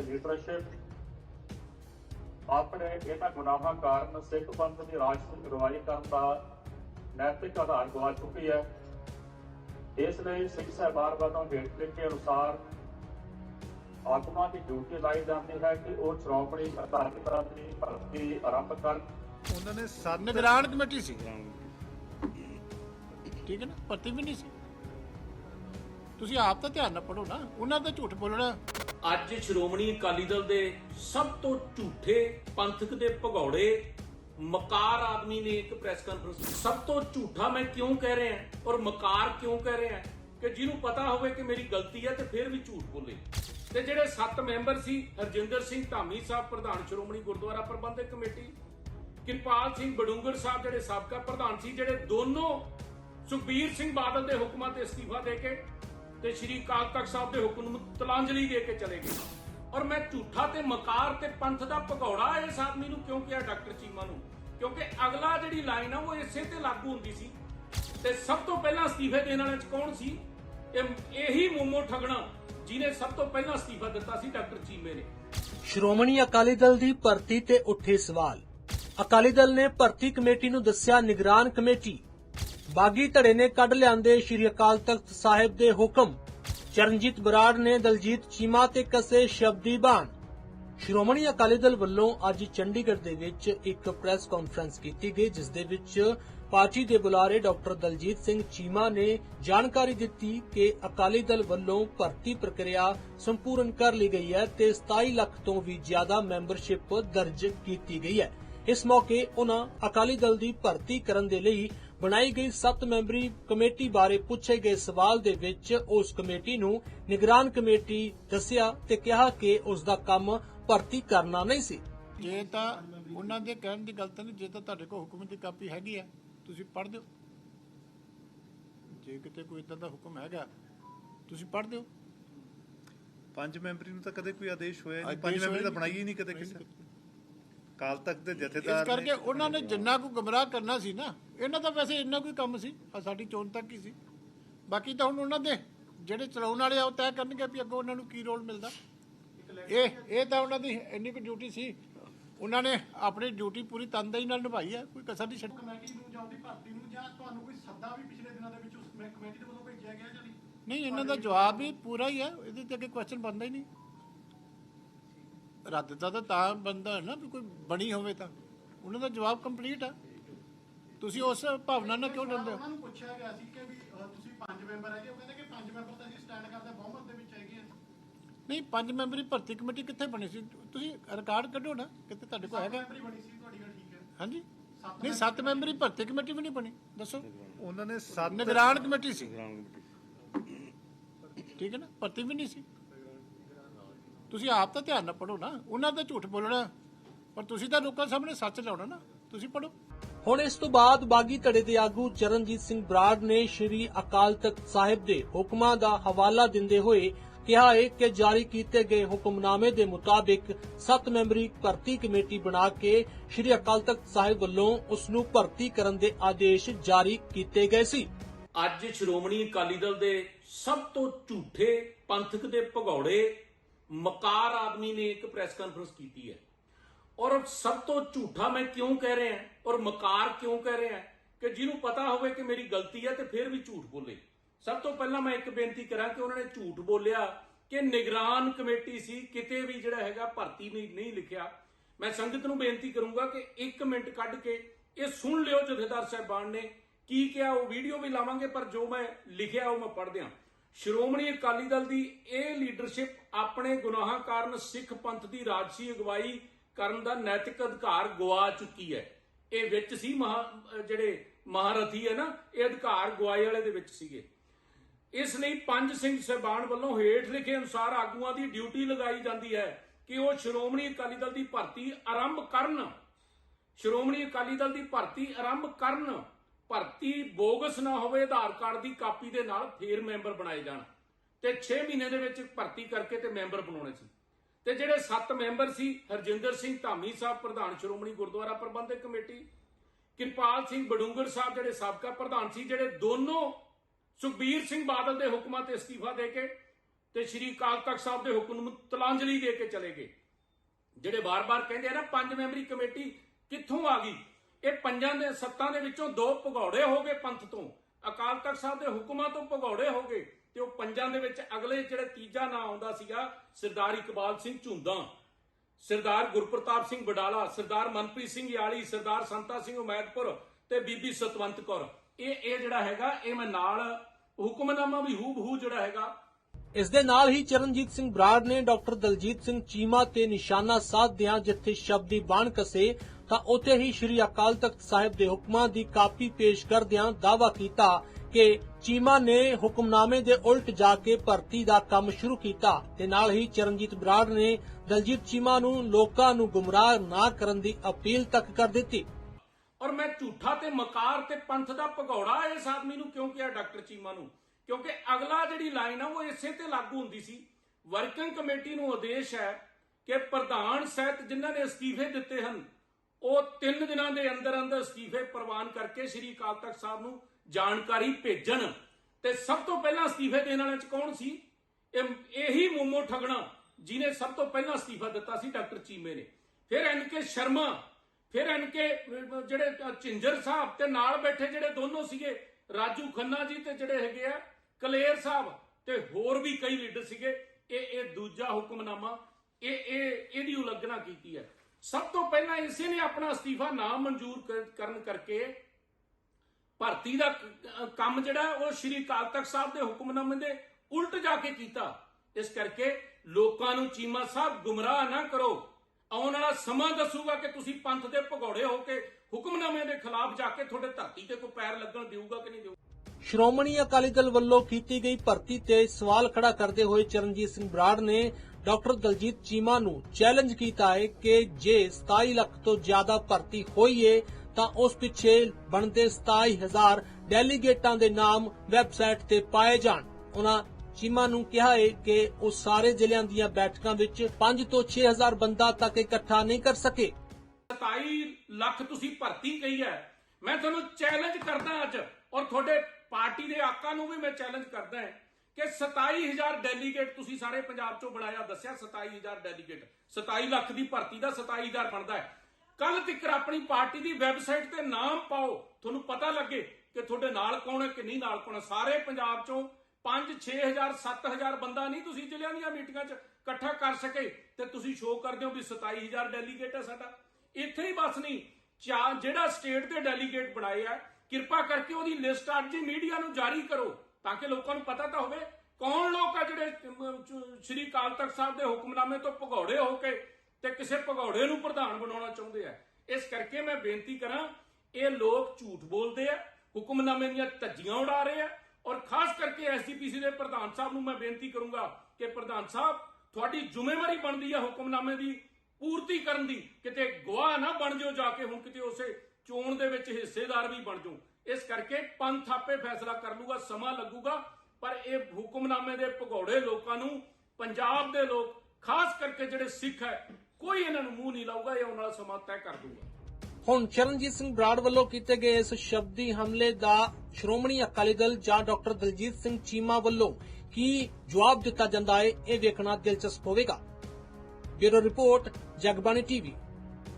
ਕਿ ਲੀਡਰਸ਼ਿਪ ਆਪਣੇ ਇਹਨਾਂ ਗੁਨਾਹਾਂ ਕਾਰਨ ਸਿੱਖ ਪੰਥ ਦੀ ਰਾਜਸੀ ਅਗਵਾਈ ਕਰਨ ਦਾ ਨੈਤਿਕ ਆਧਾਰ ਗਵਾ ਚੁੱਕੀ ਹੈ। ਇਸ ਲਈ ਸਿੱਖ ਸਾਹਿਬਾਨ ਵੱਲੋਂ ਹੇਠ ਲਿਖੇ ਅਨੁਸਾਰ ਆਤਮਾ ਦੀ ਡਿਊਟੀ ਲਾਈ ਜਾਂਦੀ ਹੈ ਕਿ ਉਹ ਸ਼੍ਰੋਮਣੀ ਅਕਾਲੀ ਦਲ ਦੀ ਭਰਤੀ ਆਰੰਭ ਕਰਨ। ਉਹਨਾਂ ਨੇ ਸੱਤ ਨਿਗਰਾਨ ਕਮੇਟੀ ਸੀ। ਠੀਕ ਹੈ ਨਾ? ਭਰਤੀ ਵੀ ਨਹੀਂ ਸੀ। ਤੁਸੀਂ ਆਪ ਤਾਂ ਧਿਆਨ ਨਾਲ ਪੜੋ ਨਾ, ਉਹਨਾਂ ਦਾ ਝੂਠ ਬੋਲਣਾ। ਅੱਜ ਸ਼੍ਰੋਮਣੀ ਅਕਾਲੀ ਦਲ ਦੇ ਸਭ ਤੋਂ ਝੂਠੇ ਪੰਥਕ ਦੇ ਭਗੌੜੇ, ਮਕਾਰ ਆਦਮੀ ਨੇ ਇੱਕ ਪ੍ਰੈਸ ਕਾਨਫਰੰਸ ਸਭ ਤੋਂ ਝੂਠਾ ਮੈਂ ਕਿਉਂ ਕਹਿ ਰਿਹਾ? ਔਰ ਮਕਾਰ ਕਿਉਂ ਕਹਿ ਰਿਹਾ? ਕਿ ਜਿਹਨੂੰ ਪਤਾ ਹੋਵੇ ਕਿ ਮੇਰੀ ਗਲਤੀ ਹੈ ਤੇ ਫਿਰ ਵੀ ਝੂਠ ਬੋਲੇ। ਤੇ ਜਿਹੜੇ ਸੱਤ ਮੈਂਬਰ ਸੀ, ਹਰਜਿੰਦਰ ਸਿੰਘ ਧਾਮੀ ਸਾਹਿਬ, ਪ੍ਰਧਾਨ ਸ਼੍ਰੋਮਣੀ ਗੁਰਦੁਆਰਾ ਪ੍ਰਬੰਧਕ ਕਮੇਟੀ, ਕਿਰਪਾਲ ਸਿੰਘ ਬਡੂੰਗਰ ਸਾਹਿਬ ਜਿਹੜੇ ਸਾਬਕਾ ਪ੍ਰਧਾਨ ਸੀ, ਜਿਹੜੇ ਦੋਨੋਂ ਸੁਖਬੀਰ ਸਿੰਘ ਬਾਦਲ ਦੇ ਹੁਕਮਾਂ ਤੇ ਅਸਤੀਫਾ ਦੇ ਕੇ ਤੇ ਸ਼੍ਰੀ ਅਕਾਲ ਤਖਤ ਸਾਹਿਬ ਦੇ ਹੁਕਮ ਨੂੰ ਤਲਾਂਜਲੀ ਦੇ ਕੇ ਚਲੇ ਗਏ। ਔਰ ਮੈਂ ਝੂਠਾ ਤੇ ਮਕਾਰ ਤੇ ਪੰਥ ਦਾ ਭਗੌੜਾ ਇਸ ਆਦਮੀ ਨੂੰ ਕਿਉਂ ਕਿਹਾ ਡਾਕਟਰ ਚੀਮਾ ਨੂੰ? ਕਿਉਂਕਿ ਅਗਲਾ ਜਿਹੜੀ ਲਾਈਨ ਆ, ਉਹ ਇਸੇ ਤੇ ਲਾਗੂ ਹੁੰਦੀ ਸੀ। ਤੇ ਸਭ ਤੋਂ ਪਹਿਲਾਂ ਅਸਤੀਫੇ ਦੇਣ ਵਾਲੇ ਚ ਕੌਣ ਸੀ? ਇਹ ਇਹੀ ਮੋਮੋ ਠਗਣਾ ਜਿਹਨੇ ਸਭ ਤੋਂ ਪਹਿਲਾਂ ਅਸਤੀਫਾ ਦਿੱਤਾ ਸੀ ਡਾਕਟਰ ਚੀਮੇ ਨੇ। ਸ਼੍ਰੋਮਣੀ ਅਕਾਲੀ ਦਲ ਦੀ ਭਰਤੀ ਤੇ ਉੱਠੇ ਸਵਾਲ। ਅਕਾਲੀ ਦਲ ਨੇ ਭਰਤੀ ਕਮੇਟੀ ਨੂੰ ਦੱਸਿਆ ਨਿਗਰਾਨ ਕਮੇਟੀ ਬਾਗੀ ਧੜੇ ਨੇ ਕੱਢ ਲਿਆਂਦੇ ਸ਼੍ਰੀ ਅਕਾਲ ਤਖਤ ਸਾਹਿਬ ਦੇ ਹੁਕਮ। ਚਰਨਜੀਤ ਬਰਾੜ ਨੇ ਦਲਜੀਤ ਚੀਮਾ ਤੇ ਕਸੇ ਸ਼ਬਦੀ ਬਾਣ। ਸ਼੍ਰੋਮਣੀ ਅਕਾਲੀ ਦਲ ਵੱਲੋਂ ਅੱਜ ਚੰਡੀਗੜ੍ਹ ਦੇ ਵਿੱਚ ਇੱਕ ਪ੍ਰੈਸ ਕਾਨਫਰੰਸ ਕੀਤੀ ਗਈ, ਜਿਸ ਦੇ ਵਿੱਚ ਪਾਰਟੀ ਦੇ ਬੁਲਾਰੇ ਡਾਕਟਰ ਦਲਜੀਤ ਸਿੰਘ ਚੀਮਾ ਨੇ ਜਾਣਕਾਰੀ ਦਿੱਤੀ ਕਿ ਅਕਾਲੀ ਦਲ ਵੱਲੋਂ ਭਰਤੀ ਪ੍ਰਕਿਰਿਆ ਸੰਪੂਰਨ ਕਰ ਲਈ ਗਈ ਹੈ ਤੇ 27 ਲੱਖ ਤੋਂ ਵੀ ਜ਼ਿਆਦਾ ਮੈਂਬਰਸ਼ਿਪ ਦਰਜ ਕੀਤੀ ਗਈ ਹੈ। ਇਸ ਮੌਕੇ ਉਹਨਾਂ ਅਕਾਲੀ ਦਲ ਦੀ ਭਰਤੀ ਕਰਨ ਦੇ ਲਈ ਬਣਾਈ ਗਈ 7 ਮੈਂਬਰੀ ਕਮੇਟੀ ਬਾਰੇ ਪੁੱਛੇ ਗਏ ਸਵਾਲ ਦੇ ਵਿੱਚ ਉਸ ਕਮੇਟੀ ਨੂੰ ਨਿਗਰਾਨ ਕਮੇਟੀ ਦੱਸਿਆ ਤੇ ਕਿਹਾ ਕਿ ਉਸ ਦਾ ਕੰਮ ਭਰਤੀ ਕਰਨਾ ਨਹੀਂ ਸੀ। ਜੇ ਤਾਂ ਉਹਨਾਂ ਦੇ ਕਹਿਣ ਦੀ ਗਲਤ ਨਹੀਂ ਜੇ ਤਾਂ ਤੁਹਾਡੇ ਕੋਲ ਹੁਕਮ ਦੀ ਕਾਪੀ ਹੈਗੀ ਆ ਤੁਸੀਂ ਪੜ੍ਹ ਦਿਓ। ਜੇ ਕਿਤੇ ਕੋਈ ਇਦਾਂ ਦਾ ਹੁਕਮ ਹੈਗਾ ਤੁਸੀਂ ਪੜ੍ਹ ਦਿਓ। ਪੰਜ ਮੈਂਬਰੀ ਨੂੰ ਤਾਂ ਕਦੇ ਕੋਈ ਆਦੇਸ਼ ਹੋਇਆ ਨਹੀਂ। ਪੰਜ ਮੈਂਬਰੀ ਤਾਂ। ਬਣਾਈ ਹੀ ਨਹੀਂ ਕਦੇ ਕਿਸੇ। ਕਾਲ ਤੱਕ ਦੇ ਇਸ ਜਥੇਦਾਰ ਕਰਕੇ ਨੇ ਉਹਨਾਂ ਨੇ ਜਿੰਨਾ ਕੋ ਗਮਰਾਹ ਕਰਨਾ ਸੀ ਨਾ ਇਹਨਾਂ ਦਾ ਵੈਸੇ ਇੰਨਾ ਕੋਈ ਕੰਮ ਸੀ ਆ ਸਾਡੀ ਚੋਣ ਤੱਕ ਹੀ ਸੀ। ਬਾਕੀ ਤਾਂ ਹੁਣ ਉਹਨਾਂ ਦੇ ਜਿਹੜੇ ਚਲਾਉਣ ਵਾਲੇ ਆ ਉਹ ਤੈਅ ਕਰਨਗੇ ਵੀ ਅੱਗੋਂ ਉਹਨਾਂ ਨੂੰ ਕੀ ਰੋਲ ਮਿਲਦਾ। ਇਹ ਇਹ ਤਾਂ ਉਹਨਾਂ ਦੀ ਇੰਨੀ ਕੁ ਡਿਊਟੀ ਸੀ। ਉਹਨਾਂ ਨੇ ਆਪਣੀ ਡਿਊਟੀ ਪੂਰੀ ਤਨਦੇਹੀ ਨਾਲ ਨਿਭਾਈ ਹੈ ਕੋਈ ਕਸਰ ਨਹੀਂ ਛੱਡੀ ਕਮੇਟੀ ਨੂੰ ਜਾਂ ਉਹਦੀ ਭਰਤੀ ਨੂੰ ਜਾਂ ਤੁਹਾਨੂੰ ਕੋਈ ਸੱਦਾ ਵੀ ਪਿਛਲੇ ਦਿਨਾਂ ਦੇ ਵਿੱਚ ਉਸ ਕਮੇ- ਕਮੇਟੀ ਦੇ ਵੱਲੋਂ ਭੇਜਿਆ ਗਿਆ ਜਾਂ ਨਹੀਂ? ਨਹੀਂ ਇਹਨਾਂ ਦਾ ਜਵਾਬ ਵੀ ਪੂਰਾ ਹੀ ਹੈ ਇਹਦੇ ਤੇ ਅੱਗੇ ਕੁਐਸਚਨ ਬਣਦਾ ਹੀ ਨਹੀਂ। ਰੱਦ ਦਾ ਤਾਂ ਤਾਂ ਬੰਦਾ ਹੈ ਨਾ ਵੀ ਕੋਈ ਬਣੀ ਹੋਵੇ ਤਾਂ। ਉਹਨਾਂ ਦਾ ਜਵਾਬ ਕੰਪਲੀਟ ਆ। ਤੁਸੀਂ ਉਸ ਭਾਵਨਾ ਨਾਲ ਕਿਉਂ ਲੈਂਦੇ ਹੋ? ਉਹਨਾਂ ਨੂੰ ਪੁੱਛਿਆ ਗਿਆ ਸੀ ਕਿ ਵੀ ਅਹ, ਤੁਸੀਂ ਪੰਜ ਮੈਂਬਰ ਹੈਗੇ ਉਹ ਕਹਿੰਦੇ ਕਿ ਪੰਜ ਮੈਂਬਰ ਤਾਂ ਅਸੀਂ ਸਟੈਂਡ ਕਰਦੇ ਬਹੁਮਤ ਦੇ ਵਿੱਚ ਹੈਗੇ ਆ। ਨਹੀਂ ਪੰਜ ਮੈਂਬਰੀ ਭਰਤੀ ਕਮੇਟੀ ਕਿੱਥੇ ਬਣੀ ਸੀ? ਤੁਸੀਂ ਰਿਕਾਰਡ ਕੱਢੋ ਨਾ ਕਿਤੇ ਤੁਹਾਡੇ ਕੋਲ ਹੈਗਾ। ਮੈਂਬਰੀ ਬਣੀ ਸੀ ਤੁਹਾਡੀ ਗੱਲ ਠੀਕ ਹੈ। ਹਾਂਜੀ। ਨਹੀਂ ਸੱਤ ਮੈਂਬਰੀ ਭਰਤੀ ਕਮੇਟੀ ਵੀ ਨਹੀਂ ਬਣੀ ਦੱਸੋ। ਉਹਨਾਂ ਨੇ ਸੱਤ ਨਿਗਰਾਨ ਕਮੇਟੀ ਸੀ। ਠੀਕ ਹੈ ਨਾ ਭਰਤੀ ਵੀ ਨਹੀਂ ਸੀ। ਤੁਸੀਂ ਆਪ ਤਾਂ ਧਿਆਨ ਨਾਲ ਪੜੋ ਨਾ ਉਹਨਾਂ ਦਾ ਝੂਠ ਬੋਲਣਾ। ਪਰ ਤੁਸੀਂ ਤਾਂ ਲੋਕਾਂ ਸਾਹਮਣੇ ਸੱਚ ਲਾਉਣਾ ਨਾ ਤੁਸੀਂ ਪੜੋ ਹੁਣ ਇਸ ਤੋਂ ਬਾਅਦ ਬਾਗੀ ਧੜੇ ਦੇ ਆਗੂ ਚਰਨਜੀਤ ਸਿੰਘ ਬਰਾੜ ਨੇ ਸ਼੍ਰੀ ਅਕਾਲ ਤਖਤ ਸਾਹਿਬ ਦੇ ਹੁਕਮਾਂ ਦਾ ਹਵਾਲਾ ਦਿੰਦੇ ਹੋਏ ਕਿਹਾ ਹੈ ਕਿ ਜਾਰੀ ਕੀਤੇ ਗਏ ਹੁਕਮਨਾਮੇ ਦੇ ਮੁਤਾਬਿਕ 7 ਮੈਂਬਰੀ ਭਰਤੀ ਕਮੇਟੀ ਬਣਾ ਕੇ ਸ਼੍ਰੀ ਅਕਾਲ ਤਖਤ ਸਾਹਿਬ ਵੱਲੋਂ ਉਸ ਨੂੰ ਭਰਤੀ ਕਰਨ ਦੇ ਆਦੇਸ਼ ਜਾਰੀ ਕੀਤੇ ਗਏ ਸੀ। ਅੱਜ ਸ਼੍ਰੋਮਣੀ ਅਕਾਲੀ ਦਲ ਦੇ ਸਭ ਤੋਂ ਝੂਠੇ ਪੰਥਕ ਦੇ ਭਗੌੜੇ ਮਕਾਰ ਆਦਮੀ ਨੇ ਇੱਕ ਪ੍ਰੈਸ ਕਾਨਫਰੰਸ ਕੀਤੀ ਹੈ। ਔਰ ਸਭ ਤੋਂ ਝੂਠਾ ਮੈਂ ਕਿਉਂ ਕਹਿ ਰਿਹਾ ਔਰ ਮਕਾਰ ਕਿਉਂ ਕਹਿ ਰਿਹਾ ਕਿ ਜਿਹਨੂੰ ਪਤਾ ਹੋਵੇ ਕਿ ਮੇਰੀ ਗਲਤੀ ਹੈ ਤੇ ਫਿਰ ਵੀ ਝੂਠ ਬੋਲੇ। ਸਭ ਤੋਂ ਪਹਿਲਾਂ ਮੈਂ ਇੱਕ ਬੇਨਤੀ ਕਰਾਂ ਕਿ ਉਹਨਾਂ ਨੇ ਝੂਠ ਬੋਲਿਆ ਕਿ ਨਿਗਰਾਨ ਕਮੇਟੀ ਸੀ, ਕਿਤੇ ਵੀ ਜਿਹੜਾ ਹੈਗਾ ਭਰਤੀ ਨਹੀਂ ਨਹੀਂ ਲਿਖਿਆ। ਮੈਂ ਸੰਗਤ ਨੂੰ ਬੇਨਤੀ ਕਰੂੰਗਾ ਕਿ 1 ਮਿੰਟ ਕੱਢ ਕੇ ਇਹ ਸੁਣ ਲਿਓ ਜਥੇਦਾਰ ਸਾਹਿਬਾਨ ਨੇ। ਕੀ ਕਿਹਾ ਉਹ ਵੀਡੀਓ ਵੀ ਲਾਵਾਂਗੇ, ਪਰ ਜੋ ਮੈਂ ਲਿਖਿਆ ਉਹ ਮੈਂ ਪੜ੍ਹ ਦਿਆਂ ਸ਼੍ਰੋਮਣੀ ਅਕਾਲੀ ਦਲ ਦੀ ਇਹ ਲੀਡਰਸ਼ਿਪ ਆਪਣੇ ਗੁਨਾਹਾਂ ਕਾਰਨ ਸਿੱਖ ਪੰਥ ਦੀ ਰਾਜਸੀ ਅਗਵਾਈ ਕਰਨ ਦਾ ਨੈਤਿਕ ਅਧਿਕਾਰ ਗਵਾ ਚੁੱਕੀ ਹੈ। ਇਹ ਵਿੱਚ ਸੀ ਮਹਾ ਜਿਹੜੇ ਮਹਾਰਥੀ ਹੈ ਨਾ, ਇਹ ਅਧਿਕਾਰ ਗਵਾਏ ਵਾਲੇ ਦੇ ਵਿੱਚ ਸੀਗੇ। ਇਸ ਲਈ ਪੰਜ ਸਿੰਘ ਸਹਿਬਾਨ ਵੱਲੋਂ ਹੇਠ ਲਿਖੇ ਅਨੁਸਾਰ ਆਗੂਆਂ ਦੀ ਡਿਊਟੀ ਲਗਾਈ ਜਾਂਦੀ ਹੈ ਕਿ ਉਹ ਸ਼੍ਰੋਮਣੀ ਅਕਾਲੀ ਦਲ ਦੀ ਭਰਤੀ ਆਰੰਭ ਕਰਨ। ਸ਼੍ਰੋਮਣੀ ਅਕਾਲੀ ਦਲ ਦੀ ਭਰਤੀ ਆਰੰਭ ਕਰਨ। ਭਰਤੀ ਬੋਗਸ ਨਾ ਹੋਵੇ, ਆਧਾਰ ਕਾਰਡ ਦੀ ਕਾਪੀ ਦੇ ਨਾਲ ਫੇਰ ਮੈਂਬਰ ਬਣਾਏ ਜਾਣ। ਤੇ 6 ਮਹੀਨੇ ਦੇ ਵਿੱਚ ਭਰਤੀ ਕਰਕੇ ਤੇ ਮੈਂਬਰ ਬਣਾਉਣੇ ਸੀ। ਤੇ ਜਿਹੜੇ 7 ਮੈਂਬਰ ਸੀ, ਹਰਜਿੰਦਰ ਸਿੰਘ ਧਾਮੀ ਸਾਹਿਬ, ਪ੍ਰਧਾਨ ਸ਼੍ਰੋਮਣੀ ਗੁਰਦੁਆਰਾ ਪ੍ਰਬੰਧਕ ਕਮੇਟੀ, ਕਿਰਪਾਲ ਸਿੰਘ ਬਡੂੰਗਰ ਸਾਹਿਬ ਜਿਹੜੇ ਸਾਬਕਾ ਪ੍ਰਧਾਨ ਸੀ, ਜਿਹੜੇ ਦੋਨੋਂ ਸੁਖਬੀਰ ਸਿੰਘ ਬਾਦਲ ਦੇ ਹੁਕਮਾਂ ਤੇ ਅਸਤੀਫਾ ਦੇ ਕੇ ਤੇ ਸ਼੍ਰੀ ਅਕਾਲ ਤਖਤ ਸਾਹਿਬ ਦੇ ਹੁਕਮ ਨੂੰ ਤਲਾਂਜਲੀ ਦੇ ਕੇ ਚਲੇ ਗਏ। ਜਿਹੜੇ ਬਾਰ-ਬਾਰ ਕਹਿੰਦੇ ਆ ਨਾ, ਪੰਜ ਮੈਂਬਰੀ ਕਮੇਟੀ ਕਿੱਥੋਂ ਆ ਗਈ? ਇਹ ਪੰਜਾਂ ਦੇ ਸੱਤਾਂ ਦੇ ਵਿੱਚੋਂ ਦੋ ਭਗੌੜੇ ਹੋ ਗਏ ਪੰਥ ਤੋਂ। ਅਕਾਲ ਤਖਤ ਸਾਹਿਬ ਦੇ ਹੁਕਮਾਂ ਤੋਂ ਭਗੌੜੇ ਹੋ ਗਏ। ਤੇ ਉਹ ਪੰਜਾਂ ਦੇ ਵਿੱਚ ਅਗਲੇ ਜਿਹੜੇ ਤੀਜਾ ਨਾਂ ਆਉਂਦਾ ਸੀਗਾ ਸਰਦਾਰ ਇਕਬਾਲ ਸਿੰਘ ਝੁੰਦਾ। ਸਰਦਾਰ ਗੁਰਪ੍ਰਤਾਪ ਸਿੰਘ ਬਡਾਲਾ ਸਰਦਾਰ ਮਨਪ੍ਰੀਤ ਸਿੰਘ ਯਾਲੀ, ਸਰਦਾਰ ਸੰਤਾ ਸਿੰਘ ਉਮੈਦਪੁਰ ਤੇ ਬੀਬੀ ਸਤਵੰਤ ਕੌਰ। ਇਹ ਇਹ ਜਿਹੜਾ ਹੈਗਾ, ਇਹ ਮੈਂ ਨਾਲ ਹੁਕਮਨਾਮਾ ਵੀ ਹੂ ਬਹੂ ਜਿਹੜਾ ਹੈਗਾ। ਇਸ ਦੇ ਨਾਲ ਹੀ ਚਰਨਜੀਤ ਸਿੰਘ ਬਰਾੜ ਨੇ ਡਾਕਟਰ ਦਲਜੀਤ ਸਿੰਘ ਚੀਮਾ ਤੇ ਨਿਸ਼ਾਨਾ ਸਾਧਦਿਆਂ ਜਿੱਥੇ ਸ਼ਬਦੀ ਬਾਣ ਕਸੇ, ਤਾਂ ਉੱਥੇ ਹੀ ਸ੍ਰੀ ਅਕਾਲ ਤਖਤ ਸਾਹਿਬ ਦੇ ਹੁਕਮਾਂ ਦੀ ਕਾਪੀ ਪੇਸ਼ ਕਰਦਿਆਂ ਦਾਵਾ ਕੀਤਾ ਕਿ ਚੀਮਾ ਨੇ ਹੁਕਮਨਾਮੇ ਦੇ ਉਲਟ ਜਾ ਕੇ ਭਰਤੀ ਦਾ ਕੰਮ ਸ਼ੁਰੂ ਕੀਤਾ ਤੇ ਨਾਲ ਹੀ ਚਰਨਜੀਤ ਬਰਾੜ ਨੇ ਦਲਜੀਤ ਚੀਮਾ ਨੂੰ ਲੋਕਾਂ ਨੂੰ ਗੁੰਮਰਾਹ ਨਾ ਕਰਨ ਦੀ ਅਪੀਲ ਤੱਕ ਕਰ ਦਿੱਤੀ। ਔਰ ਮੈਂ ਝੂਠਾ ਤੇ ਮਕਾਰ ਤੇ ਪੰਥ ਦਾ ਭਗੌੜਾ ਇਸ ਆਦਮੀ ਨੂੰ ਕਿਉਂ ਕਿਹਾ ਡਾਕਟਰ ਚੀਮਾ ਨੂੰ? ਕਿਉਂਕਿ ਅਗਲਾ ਜਿਹੜੀ ਲਾਈਨ ਆ ਉਹ ਇਸੇ ਤੇ ਲਾਗੂ ਹੁੰਦੀ ਸੀ। ਵਰਕਿੰਗ ਕਮੇਟੀ ਨੂੰ ਆਦੇਸ਼ ਹੈ ਕਿ ਪ੍ਰਧਾਨ ਸਹਿਤ ਜਿਨ੍ਹਾਂ ਨੇ ਅਸਤੀਫੇ ਦਿੱਤੇ ਹਨ, ਉਹ 3 ਦਿਨਾਂ ਦੇ ਅੰਦਰ ਅੰਦਰ ਅਸਤੀਫੇ ਪ੍ਰਵਾਨ ਕਰਕੇ ਸ੍ਰੀ ਅਕਾਲ ਤਖਤ ਸਾਹਿਬ ਨੂੰ ਜਾਣਕਾਰੀ ਭੇਜਣ। ਤੇ ਸਭ ਤੋਂ ਪਹਿਲਾਂ ਅਸਤੀਫੇ ਦੇਣ ਵਾਲਿਆਂ ਚ ਕੌਣ ਸੀ? ਇਹ, ਇਹੀ ਮੋਮੋ ਠਗਣਾ ਜਿਨੇ ਸਭ ਤੋਂ ਪਹਿਲਾਂ ਅਸਤੀਫਾ ਦਿੱਤਾ ਸੀ ਡਾਕਟਰ ਚੀਮੇ ਨੇ। ਫਿਰ ਐਨ ਕੇ ਸ਼ਰਮਾ, ਫਿਰ ਐਨ ਕੇ ਜਿਹੜੇ ਝਿੰਜਰ ਸਾਹਿਬ ਤੇ ਨਾਲ ਬੈਠੇ ਜਿਹੜੇ ਦੋਨੋਂ ਸੀਗੇ, ਰਾਜੂ ਖੰਨਾ ਜੀ ਤੇ ਜਿਹੜੇ ਹੈਗੇ ਆ, ਕਲੇਰ ਸਾਹਿਬ ਤੇ ਹੋਰ ਵੀ ਕਈ ਲੀਡਰ ਸੀਗੇ, ਇਹ ਇਹ ਦੂਜਾ ਹੁਕਮਨਾਮਾ, ਇਹ ਇਹ, ਇਹਦੀ ਉਲੰਘਣਾ ਕੀਤੀ ਹੈ। ਸਭ ਤੋਂ ਪਹਿਲਾਂ ਇਸੇ ਨੇ ਆਪਣਾ ਅਸਤੀਫਾ ਨਾ ਮਨਜ਼ੂਰ ਕਰਨ ਕਰਕੇ ਭਰਤੀ ਦਾ ਕੰਮ ਜਿਹੜਾ, ਉਹ ਸ਼੍ਰੀ ਅਕਾਲ ਤਖਤ ਸਾਹਿਬ ਦੇ ਹੁਕਮਨਾਮੇ ਦੇ ਉਲਟ ਜਾ ਕੇ ਕੀਤਾ। ਇਸ ਕਰਕੇ ਲੋਕਾਂ ਨੂੰ ਚੀਮਾ ਸਾਹਿਬ ਗੁੰਮਰਾਹ ਨਾ ਕਰੋ। ਆਉਣ ਵਾਲਾ ਸਮਾਂ ਦੱਸੂਗਾ ਕਿ ਤੁਸੀਂ ਪੰਥ ਦੇ ਭਗੌੜੇ ਹੋ ਕੇ ਹੁਕਮਨਾਮੇ ਦੇ ਖਿਲਾਫ ਜਾ ਕੇ ਤੁਹਾਡੇ ਧਰਤੀ ਤੇ ਕੋਈ ਪੈਰ ਲੱਗਣ ਦੇਊਗਾ ਕਿ ਨਹੀਂ ਦੇਊਗਾ? ਸ਼੍ਰੋਮਣੀ ਅਕਾਲੀ ਦਲ ਵੱਲੋਂ ਕੀਤੀ ਗਈ ਭਰਤੀ ਤੇ ਸਵਾਲ ਖੜਾ ਕਰਦੇ ਹੋਏ ਚਰਨਜੀਤ ਸਿੰਘ ਬਰਾੜ ਨੇ ਡਾਕਟਰ ਦਲਜੀਤ ਚੀਮਾ ਨੂੰ ਚੈਲੰਜ ਕੀਤਾ ਹੈ ਕਿ ਜੇ 27 ਲੱਖ ਤੋਂ ਜ਼ਿਆਦਾ ਭਰਤੀ ਹੋਈ ਏ ਤਾਂ ਉਸ ਪਿੱਛੇ ਬਣਦੇ 27000 ਡੈਲੀਗੇਟਾਂ ਦੇ ਨਾਮ ਵੈਬਸਾਈਟ ਤੇ ਪਾਏ ਜਾਣ। ਉਹਨਾਂ ਚੀਮਾ ਨੂੰ ਕਿਹਾ ਹੈ ਕਿ ਉਹ ਸਾਰੇ ਜ਼ਿਲ੍ਹਿਆਂ ਦੀਆਂ ਬੈਠਕਾਂ ਵਿੱਚ 5 ਤੋਂ 6000 ਬੰਦਾ ਤੱਕ ਇਕੱਠਾ ਨਹੀਂ ਕਰ ਸਕੇ। 27 ਲੱਖ ਤੁਸੀਂ ਭਰਤੀ ਕਹੀ ਹੈ। ਮੈਂ ਤੁਹਾਨੂੰ ਚੈਲੰਜ ਕਰਦਾ ਅੱਜ ਔਰ ਤੁਹਾਡੇ ਪਾਰਟੀ ਦੇ ਆਕਾ ਨੂੰ ਵੀ ਮੈਂ ਚੈਲੰਜ ਕਰਦਾ ਹਾਂ ਕਿ 27000 ਡੈਲੀਗੇਟ ਤੁਸੀਂ ਸਾਰੇ ਪੰਜਾਬ ਚੋਂ ਬਣਾਇਆ, ਦੱਸਿਆ 27000 ਡੈਲੀਗੇਟ 27 ਲੱਖ ਦੀ ਭਰਤੀ ਦਾ 27000 ਬਣਦਾ ਹੈ। ਕੱਲ ਤੱਕ ਆਪਣੀ ਪਾਰਟੀ ਦੀ ਵੈਬਸਾਈਟ ਤੇ ਨਾਮ ਪਾਓ। ਤੁਹਾਨੂੰ ਪਤਾ ਲੱਗੇ ਕਿ ਤੁਹਾਡੇ ਨਾਲ ਕੌਣ ਹੈ ਕਿ ਨਹੀਂ ਨਾਲ ਕੌਣ ਹੈ। ਸਾਰੇ ਪੰਜਾਬ ਚੋਂ 5 6000 7000 ਬੰਦਾ ਨਹੀਂ ਤੁਸੀਂ ਜ਼ਿਲ੍ਹਿਆਂ ਦੀਆਂ ਮੀਟਿੰਗਾਂ 'ਚ ਇਕੱਠਾ ਕਰ ਸਕੇ ਤੇ ਤੁਸੀਂ ਸ਼ੋਅ ਕਰਦੇ ਹੋ ਵੀ 27000 ਡੈਲੀਗੇਟ ਹੈ ਸਾਡਾ। ਇੱਥੇ ਹੀ ਬਸ ਨਹੀਂ, ਚਾ- ਜਿਹੜਾ ਸਟੇਟ ਦੇ ਡੈਲੀਗੇਟ ਬਣਾਏ ਆ, ਕਿਰਪਾ ਕਰਕੇ ਉਹਦੀ ਲਿਸਟ ਅੱਜ ਹੀ ਮੀਡੀਆ ਨੂੰ ਜਾਰੀ ਕਰੋ ਤਾਂ ਕਿ ਲੋਕਾਂ ਨੂੰ ਪਤਾ ਤਾਂ ਹੋਵੇ ਕੌਣ ਲੋਕ ਆ ਜਿਹੜੇ ਸ਼੍ਰੀ ਅਕਾਲ ਤਖਤ ਸਾਹਿਬ ਦੇ ਹੁਕਮਨਾਮੇ ਤੋਂ ਭਗੌੜੇ ਹੋ ਕੇ ਤੇ ਕਿਸੇ ਭਗੌੜੇ ਨੂੰ ਪ੍ਰਧਾਨ ਬਣਾਉਣਾ ਚਾਹੁੰਦੇ ਆ। ਇਸ ਕਰਕੇ ਮੈਂ ਬੇਨਤੀ ਕਰਾਂ, ਇਹ ਲੋਕ ਝੂਠ ਬੋਲਦੇ ਆ, ਹੁਕਮਨਾਮੇ ਦੀਆਂ ਧੱਜੀਆਂ ਉਡਾ ਰਹੇ ਆ ਔਰ ਖਾਸ ਕਰਕੇ ਐਸਜੀਪੀਸੀ ਦੇ ਪ੍ਰਧਾਨ ਸਾਹਿਬ ਨੂੰ ਮੈਂ ਬੇਨਤੀ ਕਰੂੰਗਾ ਕਿ ਪ੍ਰਧਾਨ ਸਾਹਿਬ, ਤੁਹਾਡੀ ਜ਼ਿੰਮੇਵਾਰੀ ਬਣਦੀ ਆ ਹੁਕਮਨਾਮੇ ਦੀ, ਪੂਰਤੀ ਕਰਨ ਦੀ, ਕਿਤੇ ਗਵਾਹ ਨਾ ਬਣ ਜਾਓ ਜਾ ਕੇ, ਹੁਣ ਕਿਤੇ ਉਸੇ ਚੋਣ ਦੇ ਵਿੱਚ ਹਿੱਸੇਦਾਰ ਵੀ ਬਣ ਜਾਓ। ਇਸ ਕਰਕੇ ਪੰਥ ਆਪੇ ਫੈਸਲਾ ਕਰ ਲੂਗਾ, ਸਮਾਂ ਲੱਗੂਗਾ, ਪਰ ਇਹ ਹੁਕਮਨਾਮੇ ਦੇ ਭਗੌੜੇ ਲੋਕਾਂ ਨੂੰ, ਪੰਜਾਬ ਦੇ ਲੋਕ, ਖਾਸ ਕਰਕੇ ਜਿਹੜੇ ਸਿੱਖ ਹੈ ਕੋਈ ਇਹਨਾਂ ਨੂੰ ਮੂੰਹ ਨਹੀਂ ਲਾਊਗਾ, ਇਹ ਆਉਣ ਵਾਲਾ ਸਮਾਂ ਤੈਅ ਕਰ ਦੂਗਾ ਹੁਣ ਚਰਨਜੀਤ ਸਿੰਘ ਬਰਾੜ ਵੱਲੋਂ ਕੀਤੇ ਗਏ ਇਸ ਸ਼ਬਦੀ ਹਮਲੇ ਦਾ ਸ਼੍ਰੋਮਣੀ ਅਕਾਲੀ ਦਲ ਜਾਂ ਡਾਕਟਰ ਦਲਜੀਤ ਸਿੰਘ ਚੀਮਾ ਵੱਲੋਂ ਕੀ ਜਵਾਬ ਦਿੱਤਾ ਜਾਂਦਾ ਹੈ, ਇਹ ਵੇਖਣਾ ਦਿਲਚਸਪ ਹੋਵੇਗਾ। Bureau report, Jagbani TV.